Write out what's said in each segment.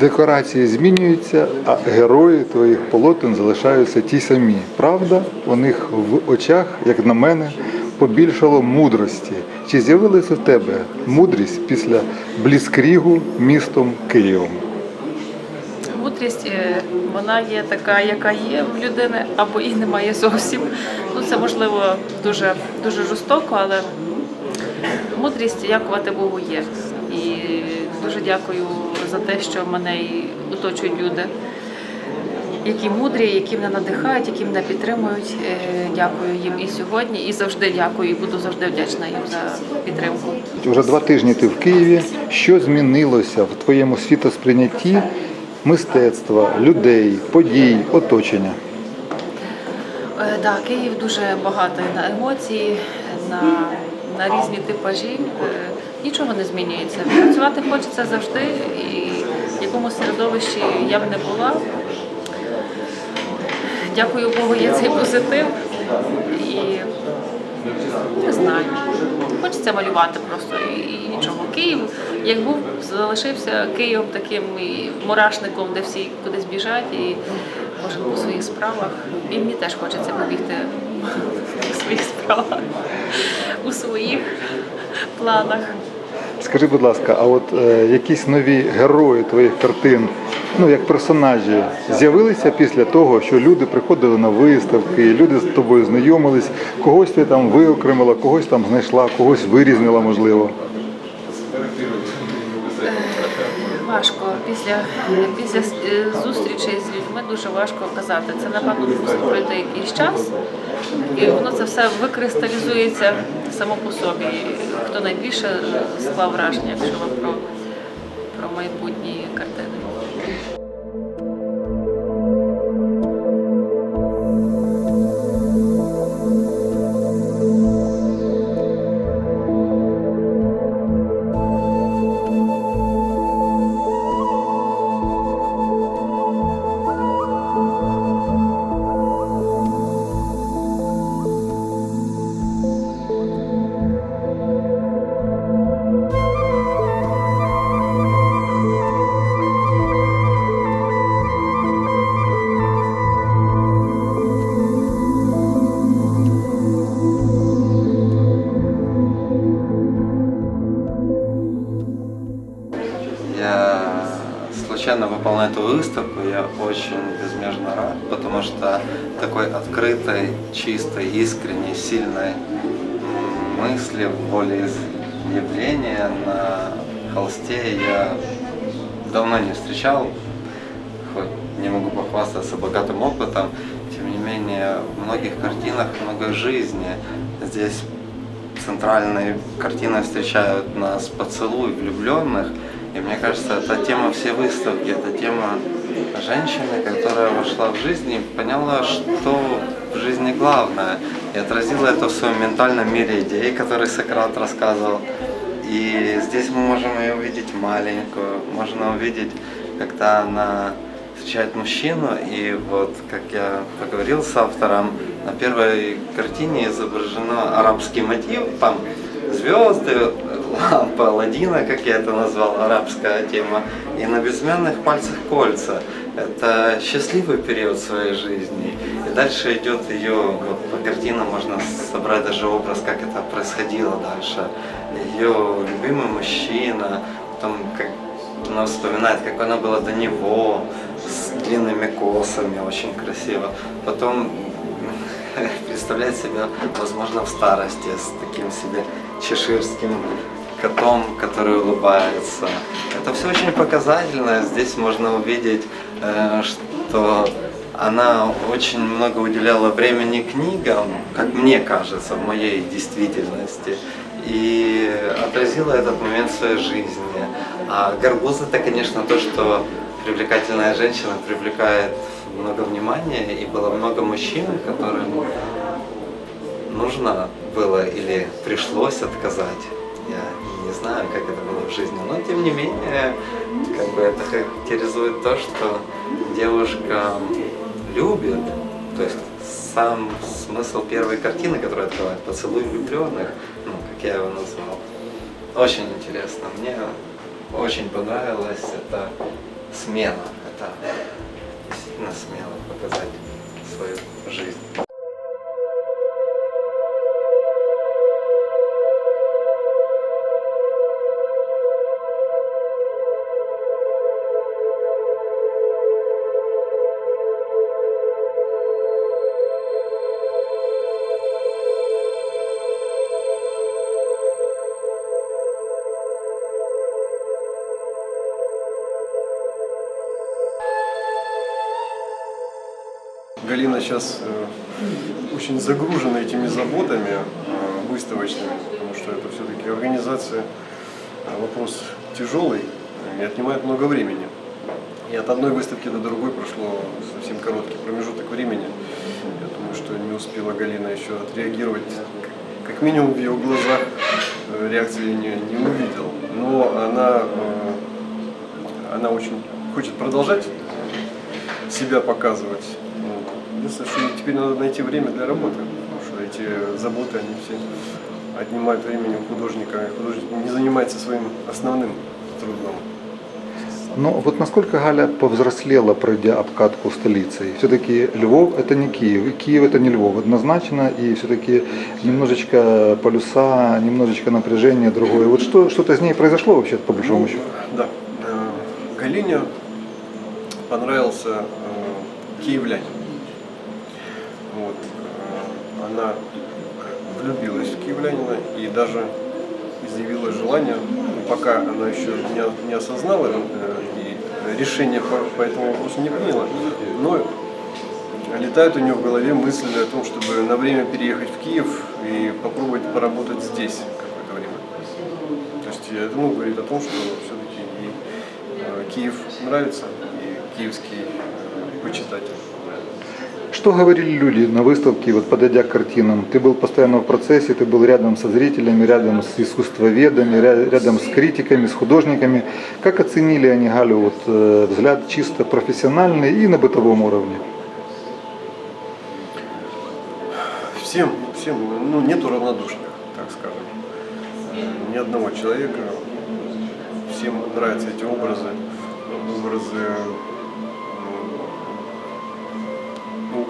Декорації змінюються, а герої твоїх полотен залишаються ті самі. Правда, у них в очах, як на мене, побільшало мудрості. Чи з'явилася в тебе мудрість після бліскрігу містом Києвом? Мудрість, е, вона є така, яка є в людини, або і немає зовсім. Ну, це можливо дуже, дуже жорстоко, але мудрість дякувати Богу є. І дуже дякую за те, що мене і оточують люди, які мудрі, які мене надихають, які мене підтримують. Е, Дякую їм і сьогодні, і завжди дякую, і буду завжди вдячна їм за підтримку. Вже два тижні ти в Києві. Що змінилося в твоєму світосприйнятті мистецтва, людей, подій, оточення? Е, Да, Київ дуже багатий на емоції, на, на різні типажі. Нічого не змінюється. Працювати хочеться завжди, і в якому середовищі я б не була. Дякую Богу, є цей позитив. І не знаю. Хочеться малювати просто і нічого. Київ, як був, залишився Києвом таким і мурашником, де всі кудись біжать і кожен по своїх справах. І мені теж хочеться побігти у своїх справах, у своїх планах. Скажи, будь ласка, а от е, якісь нові герої твоїх картин, ну як персонажі, з'явилися після того, що люди приходили на виставки, люди з тобою знайомились, когось ти там виокремила, когось там знайшла, когось вирізнила, можливо. Після, після е, зустрічей з людьми дуже важко казати. Це напевно мусить пройти якийсь час, і воно це все викристалізується само по собі. Хто найбільше склав враження, якщо ви про, про майбутні картини. Чистой, искренней, сильной мысли, волеизъявления на холсте я давно не встречал, хоть не могу похвастаться богатым опытом, тем не менее в многих картинах много жизни. Здесь центральной картиной встречают нас поцелуй влюбленных. И мне кажется, это тема всей выставки, это тема женщины, которая вошла в жизнь и поняла, что в жизни главное. И отразила это в своем ментальном мире идей, который Сократ рассказывал. И здесь мы можем ее увидеть маленькую, можно увидеть, когда она встречает мужчину, и вот, как я поговорил с автором, на первой картине изображено арабский мотив, там звезды, лампа Аладдина, как я это назвал, арабская тема, и на безымянных пальцах кольца. Это счастливый период своей жизни. И дальше идет ее, вот по картинам можно собрать даже образ, как это происходило дальше. Ее любимый мужчина, потом как она вспоминает, как она была до него, с длинными косами, очень красиво. Потом представляет себя, возможно, в старости с таким себе чеширским котом, который улыбается. Это все очень показательно. Здесь можно увидеть, э, что она очень много уделяла времени книгам, как мне кажется, в моей действительности, и отразила этот момент в своей жизни. А горбуз это, конечно, то, что привлекательная женщина привлекает много внимания, и было много мужчин, которым нужно было или пришлось отказать. Я знаю, как это было в жизни, но тем не менее, как бы это характеризует то, что девушка любит, то есть сам смысл первой картины, которая открывает поцелуй влюбленных, ну, как я его назвал, очень интересно. Мне очень понравилось. Это смело. Это действительно смело показать свою жизнь. Галина сейчас э, очень загружена этими заботами э, выставочными, потому что это все-таки организация, э, вопрос тяжелый и отнимает много времени. И от одной выставки до другой прошло совсем короткий промежуток времени. Я думаю, что не успела Галина еще отреагировать. Как минимум в ее глазах реакции не, не увидел. Но она, она очень хочет продолжать себя показывать. Вот. Единственное, что теперь надо найти время для работы, потому что эти заботы, они все отнимают времени у художника, и художник не занимается своим основным трудом. Ну вот насколько Галя повзрослела, пройдя обкатку столицей? Все-таки Львов это не Киев, и Киев это не Львов однозначно, и все-таки немножечко полюса, немножечко напряжение другое. Вот что, что-то с ней произошло вообще по большому счету? Да. Э, Галине понравился э, киевлянин. Вот. Она влюбилась в киевлянина и даже изъявила желание, ну, пока она еще не, не осознала э, и решение по, по этому вопросу не приняла, но летает у нее в голове мысль о том, чтобы на время переехать в Киев и попробовать поработать здесь какое-то время. То есть это ну, говорит о том, что все-таки э, Киев нравится, и киевский э, почитатель. Что говорили люди на выставке, вот подойдя к картинам? Ты был постоянно в процессе, ты был рядом со зрителями, рядом с искусствоведами, ря- рядом с критиками, с художниками. Как оценили они Галю вот, э, взгляд чисто профессиональный и на бытовом уровне? Всем, всем, ну, нету равнодушных, так скажем. Э, Ни одного человека. Всем нравятся эти образы, образы,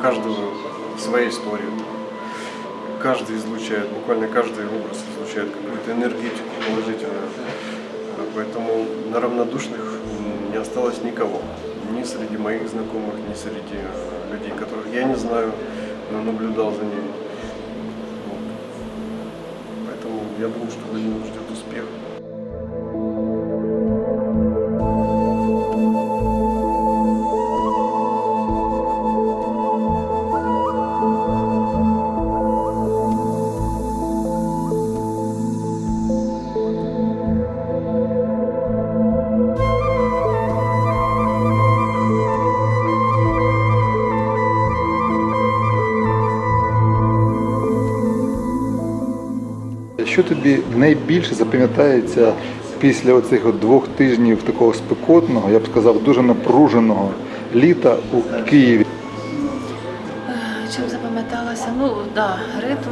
каждого своя история. Каждый излучает, буквально каждый образ излучает какую-то энергетику положительную. Поэтому на равнодушных не осталось никого. Ни среди моих знакомых, ни среди людей, которых я не знаю, но наблюдал за ними. Вот. Поэтому я думаю, что Галину ждет успех. Що тобі найбільше запам'ятається після оцих двох тижнів такого спекотного, я б сказав, дуже напруженого літа у Києві? Чим запам'яталася? Ну да, ритм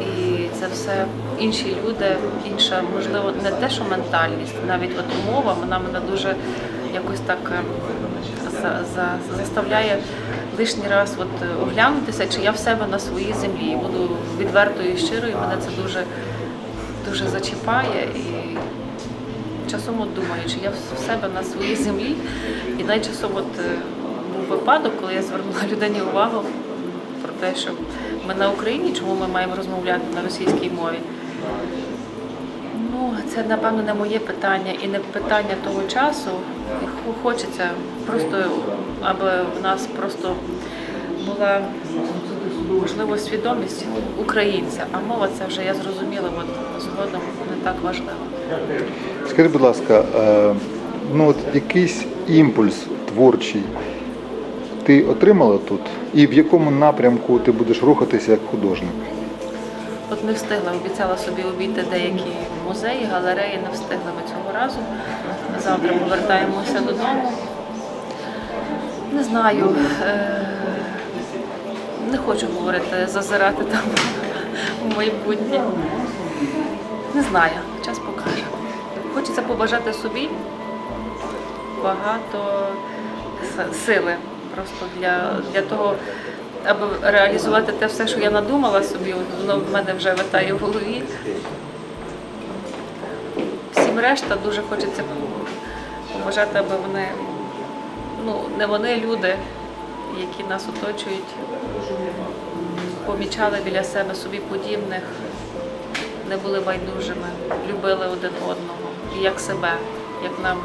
і це все інші люди, інша, можливо, не те, що ментальність, навіть от мова, вона мене дуже якось так е, за, за, заставляє лишній раз от оглянутися, чи я в себе на своїй землі. Буду відвертою і щирою, мене це дуже, дуже зачіпає. І часом от думаю, чи я в себе на своїй землі. І навіть часом от е, був випадок, коли я звернула людині увагу про те, що ми на Україні, чому ми маємо розмовляти на російській мові. Ну, це напевно не моє питання і не питання того часу. Хочеться просто, аби в нас просто була можливо свідомість українця, а мова це вже я зрозуміла, от згодом не так важливо. Скажи, будь ласка, е, ну от якийсь імпульс творчий ти отримала тут? І в якому напрямку ти будеш рухатися як художник? От не встигла, обіцяла собі обійти деякі музеї, галереї, не встигли ми цього разу. Завтра повертаємося додому. Не знаю, е, не хочу говорити, зазирати там в майбутнє. Не знаю, час покаже. Хочеться побажати собі багато сили просто для, для того, аби реалізувати те все, що я надумала собі, воно в мене вже витає в голові. Всім решта дуже хочеться побажати, аби вони, ну, не вони люди, які нас оточують, помічали біля себе собі подібних, не були байдужими, любили один одного, і як себе, як нам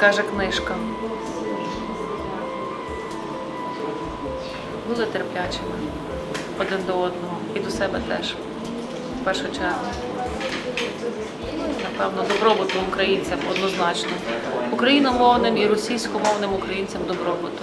каже книжка. Були терплячими один до одного і до себе теж, в першу чергу. Напевно, добробуту українцям однозначно. Україномовним і російськомовним українцям добробуту.